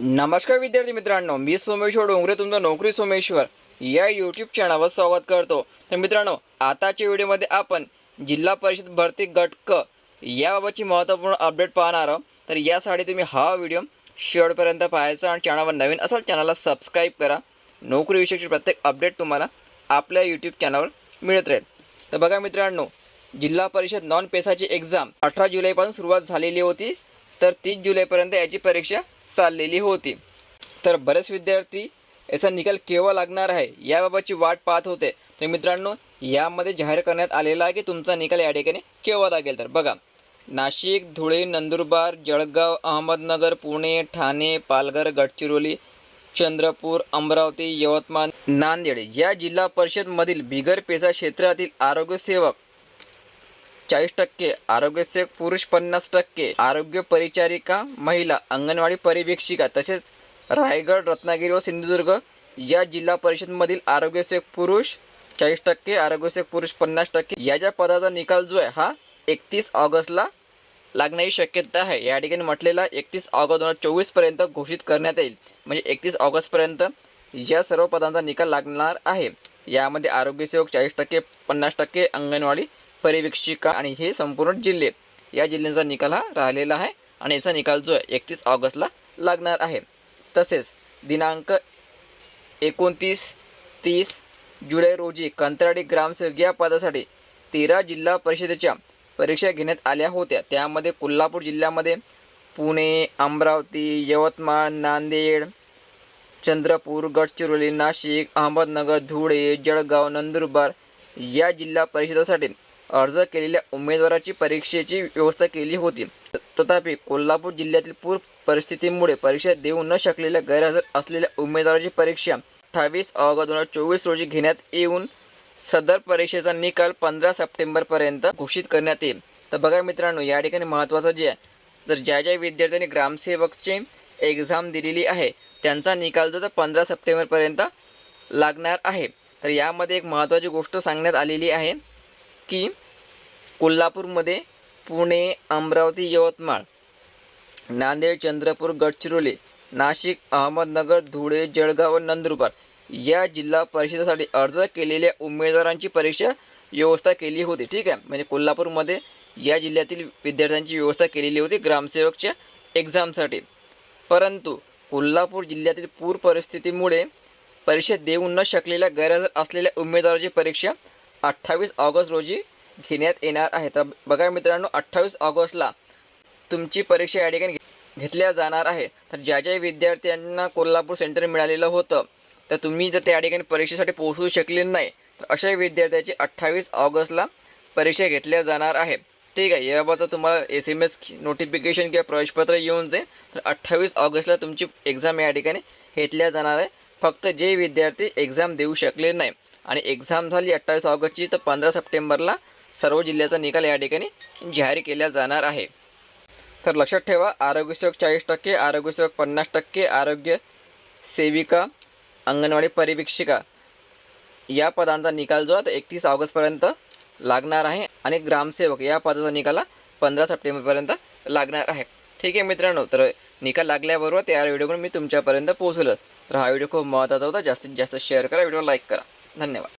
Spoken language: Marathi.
नमस्कार विद्यार्थी मित्रांनो मी सोमेश्वर डोंगरे तुमचं नोकरी सोमेश्वर या यूट्यूब चॅनलवर स्वागत करतो. तर मित्रांनो आताच्या व्हिडिओमध्ये आपण जिल्हा परिषद भरती गटक याबाबतची महत्त्वपूर्ण अपडेट पाहणार आहोत. तर यासाठी तुम्ही हा व्हिडिओ शेवटपर्यंत पाहायचा आणि चॅनलवर नवीन असाल चॅनलला सबस्क्राईब करा. नोकरीविषयीची प्रत्येक अपडेट तुम्हाला आपल्या यूट्यूब चॅनलवर मिळत राहील. तर बघा मित्रांनो जिल्हा परिषद नॉन पेसाची एक्झाम अठरा जुलैपासून सुरुवात झालेली होती. तर तीस जुलैपर्यंत याची परीक्षा चाललेली होती. तर बरेच विद्यार्थी याचा निकाल केव्हा लागणार आहे याबाबतची वाट पाहत होते. तर मित्रांनो यामध्ये जाहीर करण्यात आलेला आहे की तुमचा निकाल या ठिकाणी केव्हा लागेल तर बघा. नाशिक धुळे नंदुरबार जळगाव अहमदनगर पुणे ठाणे पालघर गडचिरोली चंद्रपूर अमरावती यवतमाळ नांदेड या जिल्हा परिषदमधील बिगर पेसा क्षेत्रातील आरोग्यसेवक चाळीस टक्के आरोग्यसेवक पुरुष पन्नास टक्के आरोग्य परिचारिका महिला अंगणवाडी परिवेक्षिका तसेच रायगड रत्नागिरी व सिंधुदुर्ग या जिल्हा परिषदमधील आरोग्यसेवक पुरुष चाळीस टक्के आरोग्यसेवक पुरुष पन्नास टक्के या ज्या पदाचा निकाल जो आहे हा एकतीस ऑगस्टला लागण्याची शक्यता आहे. या ठिकाणी म्हटलेला एकतीस ऑगस्ट दोन हजार चोवीसपर्यंत घोषित करण्यात येईल. म्हणजे एकतीस ऑगस्टपर्यंत या सर्व पदांचा निकाल लागणार आहे. यामध्ये आरोग्यसेवक चाळीस टक्के पन्नास टक्के अंगणवाडी परिवीक्षिका आणि हे संपूर्ण जिल्हे या जिल्ह्यांचा निकाल हा राहिलेला आहे आणि याचा निकाल जो आहे एकतीस ऑगस्टला लागणार आहे. तसेच दिनांक एकोणतीस तीस जुलै रोजी कंत्राटी ग्रामसेवक या पदासाठी तेरा जिल्हा परिषदेच्या परीक्षा घेण्यात आल्या होत्या. त्यामध्ये कोल्हापूर जिल्ह्यामध्ये पुणे अमरावती यवतमाळ नांदेड चंद्रपूर गडचिरोली नाशिक अहमदनगर धुळे जळगाव नंदुरबार या जिल्हा परिषदासाठी अर्ज केलेल्या उमेदवाराची परीक्षेची व्यवस्था केली होती. त- तथापि कोल्हापूर जिल्ह्यातील पूर परिस्थितीमुळे परीक्षा देऊ न शकलेल्या गैरहजर असलेल्या उमेदवाराची परीक्षा अठ्ठावीस ऑगस्ट दोन हजार चोवीस रोजी घेण्यात येऊन सदर परीक्षेचा निकाल पंधरा सप्टेंबरपर्यंत घोषित करण्यात येईल. तर बघा मित्रांनो या ठिकाणी महत्त्वाचं जे आहे तर ज्या ज्या विद्यार्थ्यांनी ग्रामसेवकची एक्झाम दिलेली आहे त्यांचा निकाल जो तर पंधरा सप्टेंबरपर्यंत लागणार आहे. तर यामध्ये एक महत्त्वाची गोष्ट सांगण्यात आलेली आहे. की कोल्हापूरमध्ये पुणे अमरावती यवतमाळ नांदेड चंद्रपूर गडचिरोली नाशिक अहमदनगर धुळे जळगाव व नंदुरबार या जिल्हा परिषदेसाठी अर्ज केलेल्या उमेदवारांची परीक्षा व्यवस्था केली होती. ठीक आहे? म्हणजे कोल्हापूरमध्ये या जिल्ह्यातील विद्यार्थ्यांची व्यवस्था केलेली होती ग्रामसेवकच्या एक्झामसाठी. परंतु कोल्हापूर जिल्ह्यातील पूर परिस्थितीमुळे परीक्षा देऊ न शकलेल्या गैरहजर असलेल्या उमेदवाराची परीक्षा अठ्ठावीस ऑगस्ट रोजी घेण्यात येणार आहे. तर बघा मित्रांनो अठ्ठावीस ऑगस्टला तुमची परीक्षा या ठिकाणी घे- घेतल्या जाणार आहे. तर ज्या ज्या विद्यार्थ्यांना कोल्हापूर सेंटर मिळालेलं होतं तर तुम्ही जर त्या ठिकाणी परीक्षेसाठी पोहोचू शकले नाही तर अशा विद्यार्थ्याची अठ्ठावीस ऑगस्टला परीक्षा घेतल्या जाणार आहे. ठीक आहे याबाबतचं तुम्हाला एस एम एस नोटिफिकेशन किंवा प्रवेशपत्र येऊन जाईल. तर अठ्ठावीस ऑगस्टला तुमची एक्झाम या ठिकाणी घेतल्या जाणार आहे. फक्त जे विद्यार्थी एक्झाम देऊ शकले नाही आणि एक्झाम झाली अठ्ठावीस ऑगस्टची तर पंधरा सप्टेंबरला सर्व जिल्ह्याचा निकाल या ठिकाणी जाहीर केला जाणार आहे. तर लक्षात ठेवा आरोग्यसेवक चाळीस टक्के आरोग्यसेवक पन्नास टक्के आरोग्य सेविका अंगणवाडी परिवीक्षिका या पदांचा निकाल जो आहे तो एकतीस ऑगस्टपर्यंत लागणार आहे आणि ग्रामसेवक या पदाचा निकाला पंधरा सप्टेंबरपर्यंत लागणार आहे. ठीक आहे मित्रांनो तर निकाल लागल्याबरोबर त्या व्हिडिओ पण मी तुमच्यापर्यंत पोहोचलं. तर हा व्हिडिओ खूप महत्त्वाचा होता. जास्तीत जास्त शेअर करा व्हिडिओ लाईक करा. धन्यवाद